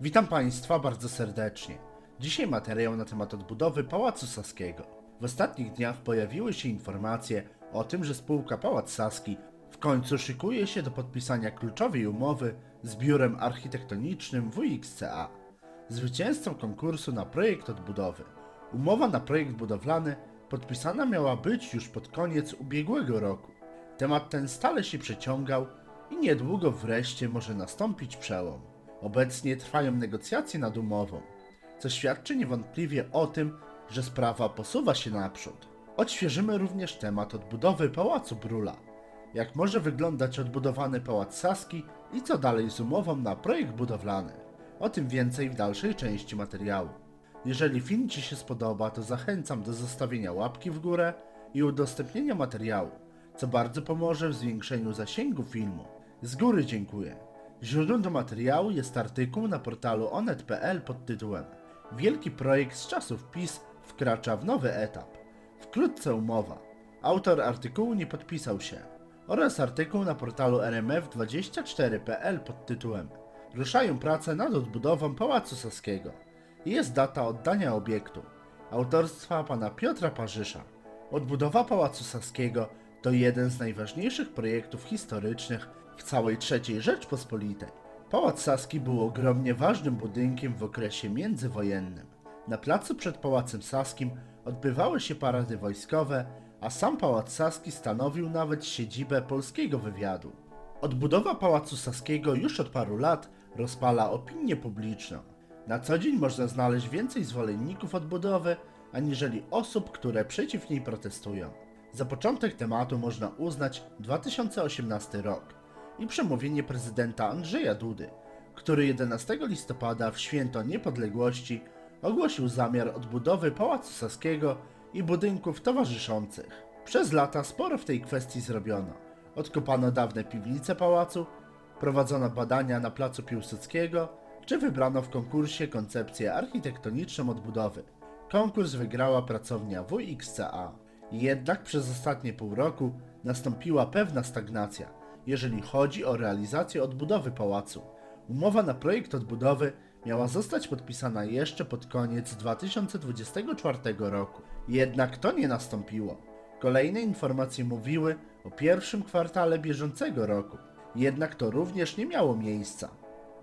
Witam Państwa bardzo serdecznie. Dzisiaj materiał na temat odbudowy Pałacu Saskiego. W ostatnich dniach pojawiły się informacje o tym, że spółka Pałac Saski w końcu szykuje się do podpisania kluczowej umowy z biurem architektonicznym WXCA, zwycięzcą konkursu na projekt odbudowy. Umowa na projekt budowlany podpisana miała być już pod koniec ubiegłego roku. Temat ten stale się przeciągał i niedługo wreszcie może nastąpić przełom. Obecnie trwają negocjacje nad umową, co świadczy niewątpliwie o tym, że sprawa posuwa się naprzód. Odświeżymy również temat odbudowy Pałacu Brula. Jak może wyglądać odbudowany Pałac Saski i co dalej z umową na projekt budowlany. O tym więcej w dalszej części materiału. Jeżeli film Ci się spodoba, to zachęcam do zostawienia łapki w górę i udostępnienia materiału, co bardzo pomoże w zwiększeniu zasięgu filmu. Z góry dziękuję. Źródłem do materiału jest artykuł na portalu onet.pl pod tytułem Wielki projekt z czasów PiS wkracza w nowy etap. Wkrótce umowa. Autor artykułu nie podpisał się. Oraz artykuł na portalu rmf24.pl pod tytułem Ruszają prace nad odbudową Pałacu Saskiego. Jest data oddania obiektu. Autorstwa pana Piotra Parzysza. Odbudowa Pałacu Saskiego to jeden z najważniejszych projektów historycznych w całej III Rzeczpospolitej. Pałac Saski był ogromnie ważnym budynkiem w okresie międzywojennym. Na placu przed Pałacem Saskim odbywały się parady wojskowe, a sam Pałac Saski stanowił nawet siedzibę polskiego wywiadu. Odbudowa Pałacu Saskiego już od paru lat rozpala opinię publiczną. Na co dzień można znaleźć więcej zwolenników odbudowy, aniżeli osób, które przeciw niej protestują. Za początek tematu można uznać 2018 rok i przemówienie prezydenta Andrzeja Dudy, który 11 listopada w święto niepodległości ogłosił zamiar odbudowy Pałacu Saskiego i budynków towarzyszących. Przez lata sporo w tej kwestii zrobiono. Odkopano dawne piwnice pałacu, prowadzono badania na placu Piłsudskiego, czy wybrano w konkursie koncepcję architektoniczną odbudowy. Konkurs wygrała pracownia WXCA. Jednak przez ostatnie pół roku nastąpiła pewna stagnacja, jeżeli chodzi o realizację odbudowy pałacu. Umowa na projekt odbudowy miała zostać podpisana jeszcze pod koniec 2024 roku. Jednak to nie nastąpiło. Kolejne informacje mówiły o pierwszym kwartale bieżącego roku. Jednak to również nie miało miejsca.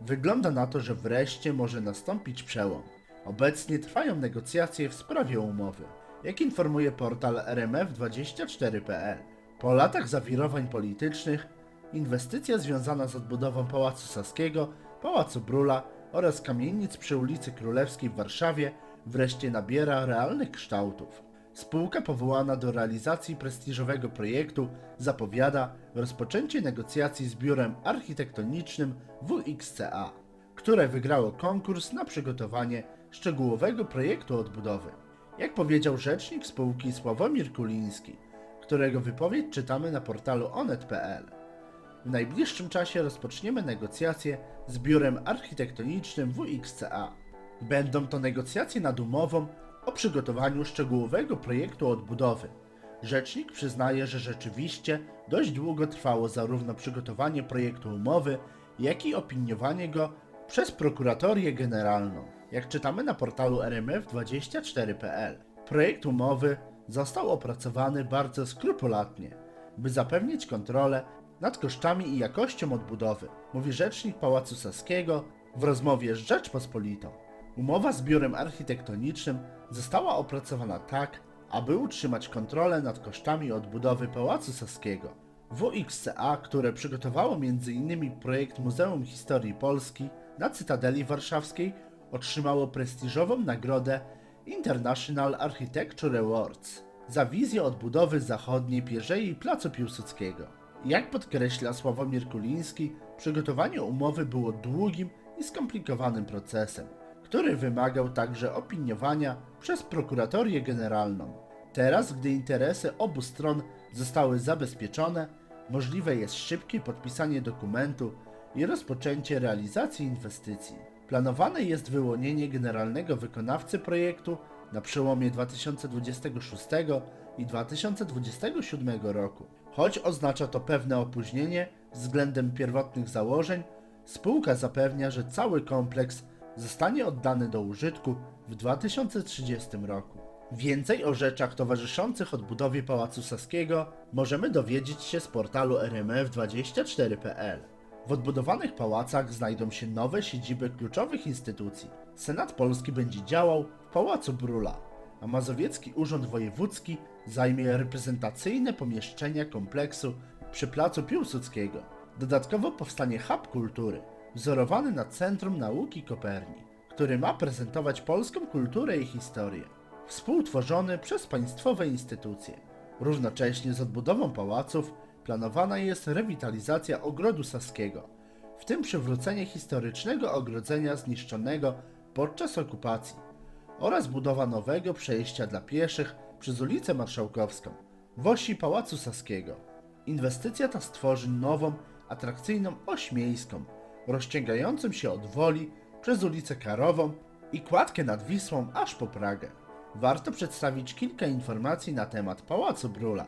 Wygląda na to, że wreszcie może nastąpić przełom. Obecnie trwają negocjacje w sprawie umowy. Jak informuje portal rmf24.pl, po latach zawirowań politycznych, inwestycja związana z odbudową Pałacu Saskiego, Pałacu Brula oraz kamienic przy ulicy Królewskiej w Warszawie wreszcie nabiera realnych kształtów. Spółka powołana do realizacji prestiżowego projektu zapowiada rozpoczęcie negocjacji z biurem architektonicznym WXCA, które wygrało konkurs na przygotowanie szczegółowego projektu odbudowy. Jak powiedział rzecznik spółki Sławomir Kuliński, którego wypowiedź czytamy na portalu onet.pl. W najbliższym czasie rozpoczniemy negocjacje z biurem architektonicznym WXCA. Będą to negocjacje nad umową o przygotowaniu szczegółowego projektu odbudowy. Rzecznik przyznaje, że rzeczywiście dość długo trwało zarówno przygotowanie projektu umowy, jak i opiniowanie go przez prokuratorię generalną. Jak czytamy na portalu rmf24.pl, projekt umowy został opracowany bardzo skrupulatnie, by zapewnić kontrolę nad kosztami i jakością odbudowy, mówi rzecznik Pałacu Saskiego w rozmowie z Rzeczpospolitą. Umowa z biurem architektonicznym została opracowana tak, aby utrzymać kontrolę nad kosztami odbudowy Pałacu Saskiego. WXCA, które przygotowało m.in. projekt Muzeum Historii Polski na Cytadeli Warszawskiej, otrzymało prestiżową nagrodę International Architecture Awards za wizję odbudowy zachodniej pierzei Placu Piłsudskiego. Jak podkreśla Sławomir Kuliński, przygotowanie umowy było długim i skomplikowanym procesem, który wymagał także opiniowania przez prokuratorię generalną. Teraz, gdy interesy obu stron zostały zabezpieczone, możliwe jest szybkie podpisanie dokumentu i rozpoczęcie realizacji inwestycji. Planowane jest wyłonienie generalnego wykonawcy projektu na przełomie 2026 i 2027 roku. Choć oznacza to pewne opóźnienie względem pierwotnych założeń, spółka zapewnia, że cały kompleks zostanie oddany do użytku w 2030 roku. Więcej o rzeczach towarzyszących odbudowie Pałacu Saskiego możemy dowiedzieć się z portalu rmf24.pl. W odbudowanych pałacach znajdą się nowe siedziby kluczowych instytucji. Senat Polski będzie działał w Pałacu Brula, a Mazowiecki Urząd Wojewódzki zajmie reprezentacyjne pomieszczenia kompleksu przy Placu Piłsudskiego. Dodatkowo powstanie hub kultury, wzorowany na Centrum Nauki Kopernik, który ma prezentować polską kulturę i historię, współtworzony przez państwowe instytucje. Równocześnie z odbudową pałaców planowana jest rewitalizacja ogrodu saskiego, w tym przywrócenie historycznego ogrodzenia zniszczonego podczas okupacji oraz budowa nowego przejścia dla pieszych przez ulicę Marszałkowską w osi Pałacu Saskiego. Inwestycja ta stworzy nową, atrakcyjną oś miejską, rozciągającą się od Woli przez ulicę Karową i kładkę nad Wisłą aż po Pragę. Warto przedstawić kilka informacji na temat Pałacu Brula,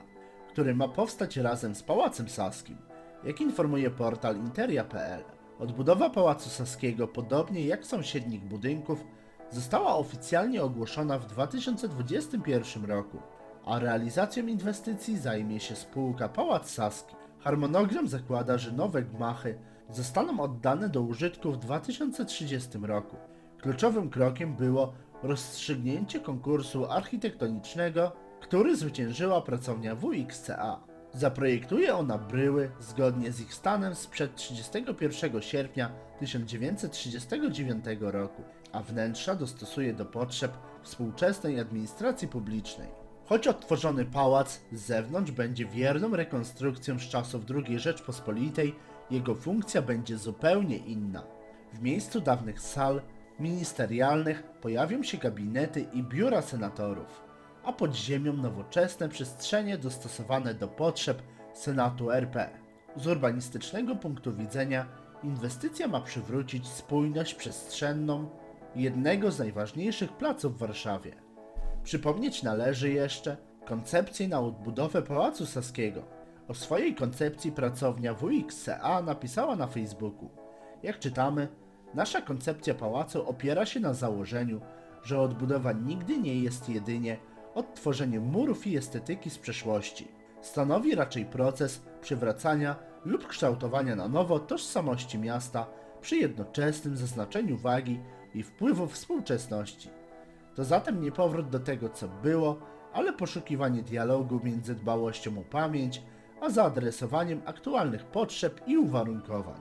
który ma powstać razem z Pałacem Saskim, jak informuje portal interia.pl. Odbudowa Pałacu Saskiego, podobnie jak sąsiednich budynków, została oficjalnie ogłoszona w 2021 roku, a realizacją inwestycji zajmie się spółka Pałac Saski. Harmonogram zakłada, że nowe gmachy zostaną oddane do użytku w 2030 roku. Kluczowym krokiem było rozstrzygnięcie konkursu architektonicznego, który zwyciężyła pracownia WXCA. Zaprojektuje ona bryły zgodnie z ich stanem sprzed 31 sierpnia 1939 roku, a wnętrza dostosuje do potrzeb współczesnej administracji publicznej. Choć odtworzony pałac z zewnątrz będzie wierną rekonstrukcją z czasów II Rzeczpospolitej, jego funkcja będzie zupełnie inna. W miejscu dawnych sal ministerialnych pojawią się gabinety i biura senatorów, a pod ziemią nowoczesne przestrzenie dostosowane do potrzeb Senatu RP. Z urbanistycznego punktu widzenia inwestycja ma przywrócić spójność przestrzenną jednego z najważniejszych placów w Warszawie. Przypomnieć należy jeszcze koncepcję na odbudowę Pałacu Saskiego. O swojej koncepcji pracownia WXCA napisała na Facebooku. Jak czytamy, nasza koncepcja pałacu opiera się na założeniu, że odbudowa nigdy nie jest jedynie odtworzeniem murów i estetyki z przeszłości. Stanowi raczej proces przywracania lub kształtowania na nowo tożsamości miasta przy jednoczesnym zaznaczeniu wagi i wpływu współczesności. To zatem nie powrót do tego, co było, ale poszukiwanie dialogu między dbałością o pamięć, a zaadresowaniem aktualnych potrzeb i uwarunkowań.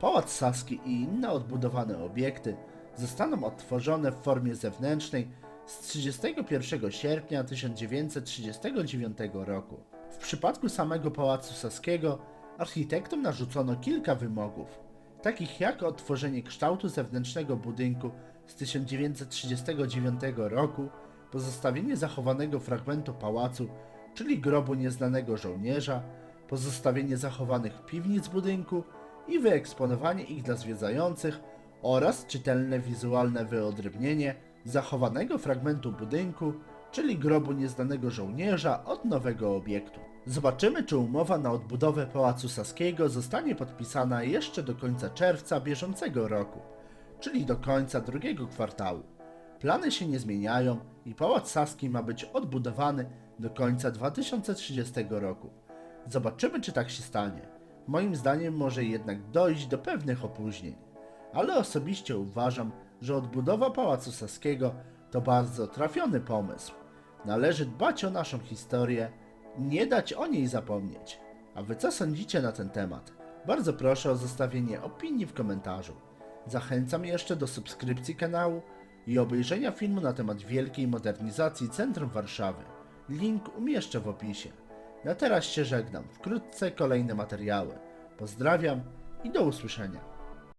Pałac Saski i inne odbudowane obiekty zostaną odtworzone w formie zewnętrznej z 31 sierpnia 1939 roku. W przypadku samego Pałacu Saskiego architektom narzucono kilka wymogów, takich jak odtworzenie kształtu zewnętrznego budynku z 1939 roku, pozostawienie zachowanego fragmentu pałacu, czyli grobu nieznanego żołnierza, pozostawienie zachowanych piwnic budynku i wyeksponowanie ich dla zwiedzających oraz czytelne wizualne wyodrębnienie zachowanego fragmentu budynku, czyli grobu nieznanego żołnierza od nowego obiektu. Zobaczymy, czy umowa na odbudowę Pałacu Saskiego zostanie podpisana jeszcze do końca czerwca bieżącego roku, czyli do końca drugiego kwartału. Plany się nie zmieniają i Pałac Saski ma być odbudowany do końca 2030 roku. Zobaczymy, czy tak się stanie. Moim zdaniem może jednak dojść do pewnych opóźnień, ale osobiście uważam, że odbudowa Pałacu Saskiego to bardzo trafiony pomysł. Należy dbać o naszą historię, nie dać o niej zapomnieć. A wy co sądzicie na ten temat? Bardzo proszę o zostawienie opinii w komentarzu. Zachęcam jeszcze do subskrypcji kanału i obejrzenia filmu na temat wielkiej modernizacji centrum Warszawy. Link umieszczę w opisie. Ja teraz się żegnam. Wkrótce kolejne materiały. Pozdrawiam i do usłyszenia.